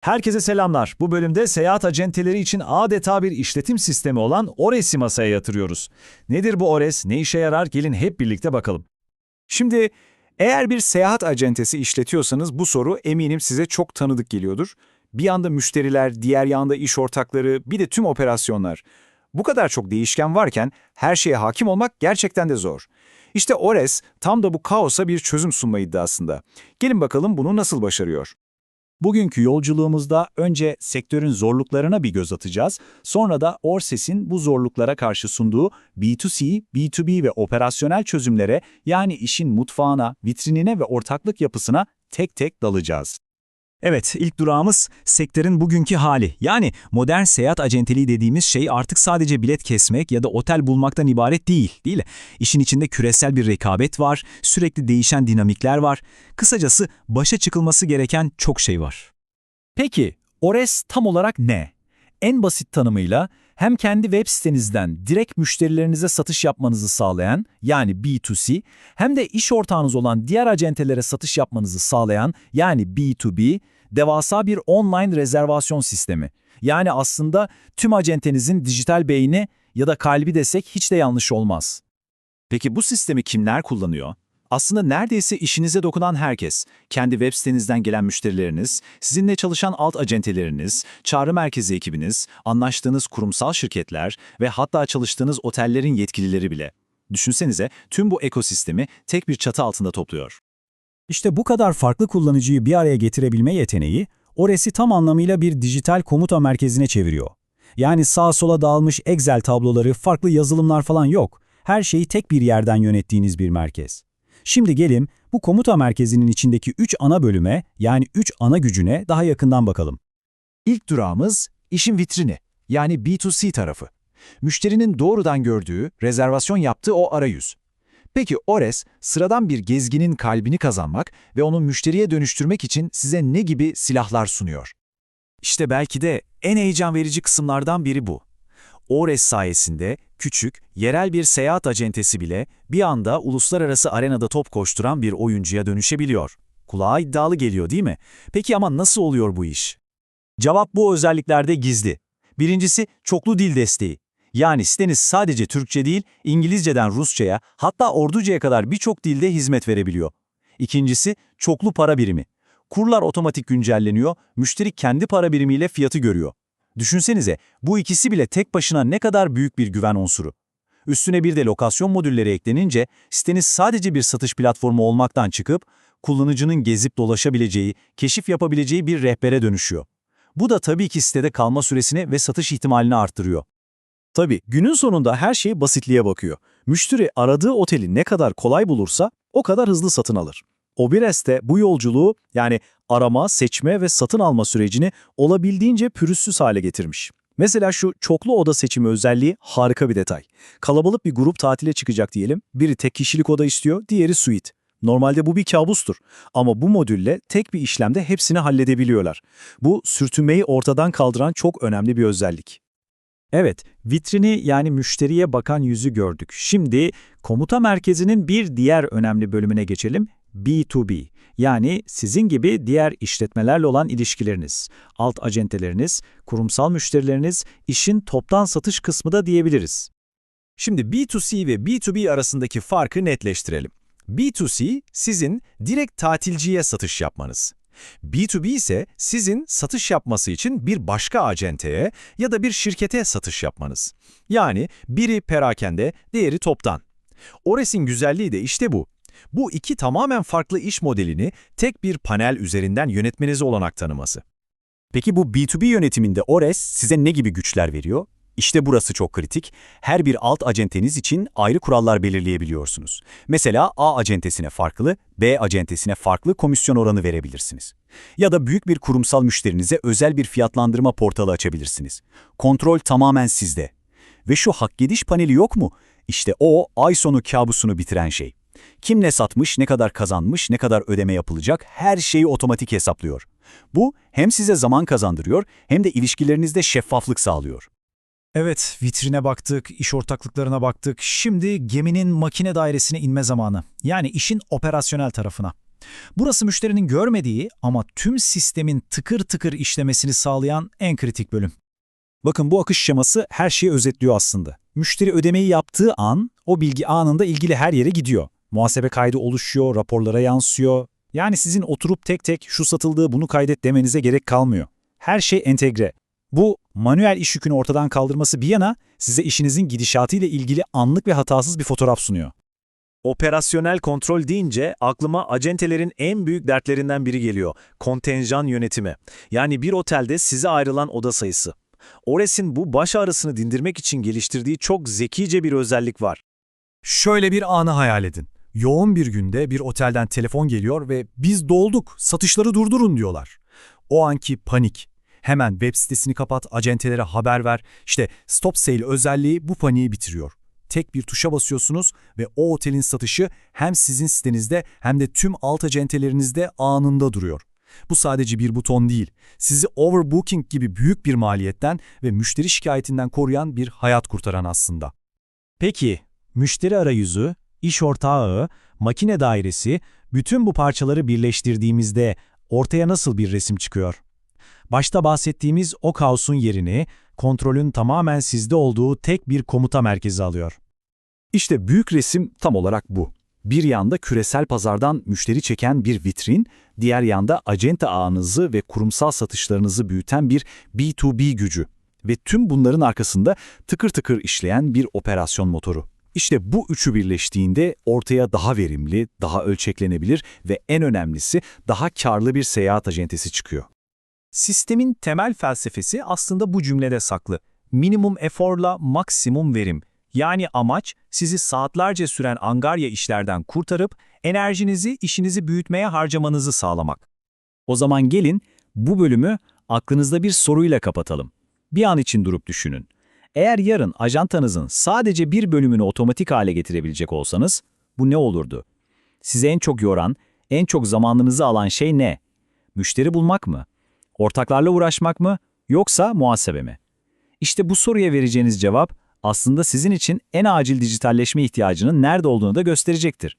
Herkese selamlar. Bu bölümde seyahat acenteleri için adeta bir işletim sistemi olan Ores'i masaya yatırıyoruz. Nedir bu Ores, ne işe yarar gelin hep birlikte bakalım. Şimdi eğer bir seyahat acentesi işletiyorsanız bu soru eminim size çok tanıdık geliyordur. Bir yanda müşteriler, diğer yanda iş ortakları, bir de tüm operasyonlar. Bu kadar çok değişken varken her şeye hakim olmak gerçekten de zor. İşte Ores tam da bu kaosa bir çözüm sunma iddiasında. Gelin bakalım bunu nasıl başarıyor. Bugünkü yolculuğumuzda önce sektörün zorluklarına bir göz atacağız, sonra da Orses'in bu zorluklara karşı sunduğu B2C, B2B ve operasyonel çözümlere yani işin mutfağına, vitrinine ve ortaklık yapısına tek tek dalacağız. Evet, ilk durağımız sektörün bugünkü hali. Yani modern seyahat acenteliği dediğimiz şey artık sadece bilet kesmek ya da otel bulmaktan ibaret değil, değil? İşin içinde küresel bir rekabet var, sürekli değişen dinamikler var. Kısacası başa çıkılması gereken çok şey var. Peki, Ores tam olarak ne? En basit tanımıyla hem kendi web sitenizden direkt müşterilerinize satış yapmanızı sağlayan yani B2C hem de iş ortağınız olan diğer acentelere satış yapmanızı sağlayan yani B2B devasa bir online rezervasyon sistemi. Yani aslında tüm acentenizin dijital beyni ya da kalbi desek hiç de yanlış olmaz. Peki bu sistemi kimler kullanıyor? Aslında neredeyse işinize dokunan herkes, kendi web sitenizden gelen müşterileriniz, sizinle çalışan alt acenteleriniz, çağrı merkezi ekibiniz, anlaştığınız kurumsal şirketler ve hatta çalıştığınız otellerin yetkilileri bile. Düşünsenize tüm bu ekosistemi tek bir çatı altında topluyor. İşte bu kadar farklı kullanıcıyı bir araya getirebilme yeteneği, Ores'i tam anlamıyla bir dijital komuta merkezine çeviriyor. Yani sağa sola dağılmış Excel tabloları, farklı yazılımlar falan yok. Her şeyi tek bir yerden yönettiğiniz bir merkez. Şimdi gelin bu komuta merkezinin içindeki 3 ana bölüme yani 3 ana gücüne daha yakından bakalım. İlk durağımız işin vitrini yani B2C tarafı. Müşterinin doğrudan gördüğü, rezervasyon yaptığı o arayüz. Peki Ores, sıradan bir gezginin kalbini kazanmak ve onu müşteriye dönüştürmek için size ne gibi silahlar sunuyor? İşte belki de en heyecan verici kısımlardan biri bu. Ores sayesinde küçük, yerel bir seyahat acentesi bile bir anda uluslararası arenada top koşturan bir oyuncuya dönüşebiliyor. Kulağa iddialı geliyor değil mi? Peki ama nasıl oluyor bu iş? Cevap bu özelliklerde gizli. Birincisi çoklu dil desteği. Yani siteniz sadece Türkçe değil, İngilizceden Rusça'ya, hatta Orduca'ya kadar birçok dilde hizmet verebiliyor. İkincisi çoklu para birimi. Kurlar otomatik güncelleniyor, müşteri kendi para birimiyle fiyatı görüyor. Düşünsenize, bu ikisi bile tek başına ne kadar büyük bir güven unsuru. Üstüne bir de lokasyon modülleri eklenince, siteniz sadece bir satış platformu olmaktan çıkıp, kullanıcının gezip dolaşabileceği, keşif yapabileceği bir rehbere dönüşüyor. Bu da tabii ki sitede kalma süresini ve satış ihtimalini arttırıyor. Tabii günün sonunda her şey basitliğe bakıyor. Müşteri aradığı oteli ne kadar kolay bulursa o kadar hızlı satın alır. Obires de bu yolculuğu yani arama, seçme ve satın alma sürecini olabildiğince pürüzsüz hale getirmiş. Mesela şu çoklu oda seçimi özelliği harika bir detay. Kalabalık bir grup tatile çıkacak diyelim. Biri tek kişilik oda istiyor, diğeri suite. Normalde bu bir kabustur. Ama bu modülle tek bir işlemde hepsini halledebiliyorlar. Bu sürtünmeyi ortadan kaldıran çok önemli bir özellik. Evet, vitrini yani müşteriye bakan yüzü gördük. Şimdi komuta merkezinin bir diğer önemli bölümüne geçelim. B2B yani sizin gibi diğer işletmelerle olan ilişkileriniz, alt acenteleriniz, kurumsal müşterileriniz, işin toptan satış kısmı da diyebiliriz. Şimdi B2C ve B2B arasındaki farkı netleştirelim. B2C sizin direkt tatilciye satış yapmanız. B2B ise sizin satış yapması için bir başka acenteye ya da bir şirkete satış yapmanız. Yani biri perakende, diğeri toptan. Ores'in güzelliği de işte bu. Bu iki tamamen farklı iş modelini tek bir panel üzerinden yönetmenize olanak tanıması. Peki bu B2B yönetiminde Ores size ne gibi güçler veriyor? İşte burası çok kritik. Her bir alt acenteniz için ayrı kurallar belirleyebiliyorsunuz. Mesela A acentesine farklı, B acentesine farklı komisyon oranı verebilirsiniz. Ya da büyük bir kurumsal müşterinize özel bir fiyatlandırma portalı açabilirsiniz. Kontrol tamamen sizde. Ve şu hak gediş paneli yok mu? İşte o ay sonu kabusunu bitiren şey. Kim ne satmış, ne kadar kazanmış, ne kadar ödeme yapılacak her şeyi otomatik hesaplıyor. Bu hem size zaman kazandırıyor hem de ilişkilerinizde şeffaflık sağlıyor. Evet, vitrine baktık, iş ortaklıklarına baktık. Şimdi geminin makine dairesine inme zamanı. Yani işin operasyonel tarafına. Burası müşterinin görmediği ama tüm sistemin tıkır tıkır işlemesini sağlayan en kritik bölüm. Bakın bu akış şeması her şeyi özetliyor aslında. Müşteri ödemeyi yaptığı an o bilgi anında ilgili her yere gidiyor. Muhasebe kaydı oluşuyor, raporlara yansıyor. Yani sizin oturup tek tek şu satıldığı bunu kaydet demenize gerek kalmıyor. Her şey entegre. Bu manuel iş yükünü ortadan kaldırması bir yana size işinizin gidişatı ile ilgili anlık ve hatasız bir fotoğraf sunuyor. Operasyonel kontrol deyince aklıma acentelerin en büyük dertlerinden biri geliyor. Kontenjan yönetimi. Yani bir otelde size ayrılan oda sayısı. Ores'in bu baş ağrısını dindirmek için geliştirdiği çok zekice bir özellik var. Şöyle bir anı hayal edin. Yoğun bir günde bir otelden telefon geliyor ve biz dolduk, satışları durdurun diyorlar. O anki panik. Hemen web sitesini kapat, acentelere haber ver. İşte stop sale özelliği bu paniği bitiriyor. Tek bir tuşa basıyorsunuz ve o otelin satışı hem sizin sitenizde hem de tüm alt acentelerinizde anında duruyor. Bu sadece bir buton değil, sizi overbooking gibi büyük bir maliyetten ve müşteri şikayetinden koruyan bir hayat kurtaran aslında. Peki, müşteri arayüzü, iş ortağı ağı, makine dairesi, bütün bu parçaları birleştirdiğimizde ortaya nasıl bir resim çıkıyor? Başta bahsettiğimiz o kaosun yerini, kontrolün tamamen sizde olduğu tek bir komuta merkezi alıyor. İşte büyük resim tam olarak bu. Bir yanda küresel pazardan müşteri çeken bir vitrin, diğer yanda acente ağınızı ve kurumsal satışlarınızı büyüten bir B2B gücü. Ve tüm bunların arkasında tıkır tıkır işleyen bir operasyon motoru. İşte bu üçü birleştiğinde ortaya daha verimli, daha ölçeklenebilir ve en önemlisi daha karlı bir seyahat acentesi çıkıyor. Sistemin temel felsefesi aslında bu cümlede saklı. Minimum eforla maksimum verim. Yani amaç sizi saatlerce süren angarya işlerden kurtarıp enerjinizi işinizi büyütmeye harcamanızı sağlamak. O zaman gelin bu bölümü aklınızda bir soruyla kapatalım. Bir an için durup düşünün. Eğer yarın ajantanızın sadece bir bölümünü otomatik hale getirebilecek olsanız bu ne olurdu? Sizi en çok yoran, en çok zamanınızı alan şey ne? Müşteri bulmak mı? Ortaklarla uğraşmak mı? Yoksa muhasebe mi? İşte bu soruya vereceğiniz cevap aslında sizin için en acil dijitalleşme ihtiyacının nerede olduğunu da gösterecektir.